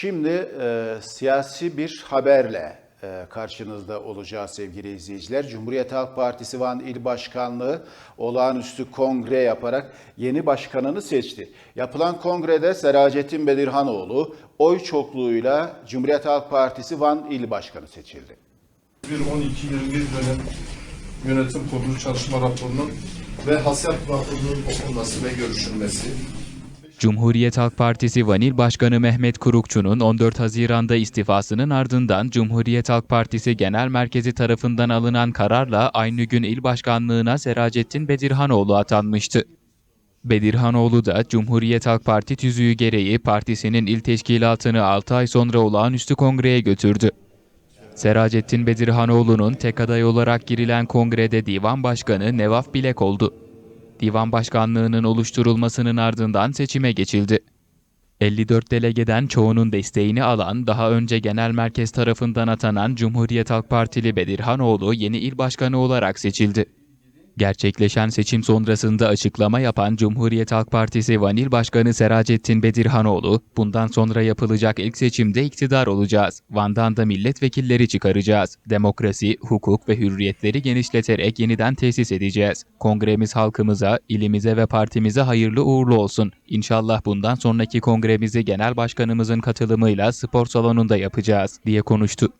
Şimdi e, siyasi bir haberle e, karşınızda olacağız sevgili izleyiciler. Cumhuriyet Halk Partisi Van İl Başkanlığı olağanüstü kongre yaparak yeni başkanını seçti. Yapılan kongrede Seracettin Bedirhanoğlu oy çokluğuyla Cumhuriyet Halk Partisi Van İl Başkanı seçildi. 1-12-21 dönem yönetim kurulu çalışma raporunun ve hasiyat raporunun okunması ve görüşülmesi. Cumhuriyet Halk Partisi Vanil Başkanı Mehmet Kurukçu'nun 14 Haziran'da istifasının ardından Cumhuriyet Halk Partisi Genel Merkezi tarafından alınan kararla aynı gün il başkanlığına Seracettin Bedirhanoğlu atanmıştı. Bedirhanoğlu da Cumhuriyet Halk Parti tüzüğü gereği partisinin il teşkilatını 6 ay sonra olağanüstü kongreye götürdü. Seracettin Bedirhanoğlu'nun tek aday olarak girilen kongrede divan başkanı Nevaf Bilek oldu. Divan başkanlığının oluşturulmasının ardından seçime geçildi. 54 delegeden çoğunun desteğini alan, daha önce genel merkez tarafından atanan Cumhuriyet Halk Partili Bedirhanoğlu yeni il başkanı olarak seçildi. Gerçekleşen seçim sonrasında açıklama yapan Cumhuriyet Halk Partisi Vanil Başkanı Seracettin Bedirhanoğlu, bundan sonra yapılacak ilk seçimde iktidar olacağız. Van'dan da milletvekilleri çıkaracağız. Demokrasi, hukuk ve hürriyetleri genişleterek yeniden tesis edeceğiz. Kongremiz halkımıza, ilimize ve partimize hayırlı uğurlu olsun. İnşallah bundan sonraki kongremizi genel başkanımızın katılımıyla spor salonunda yapacağız, diye konuştu.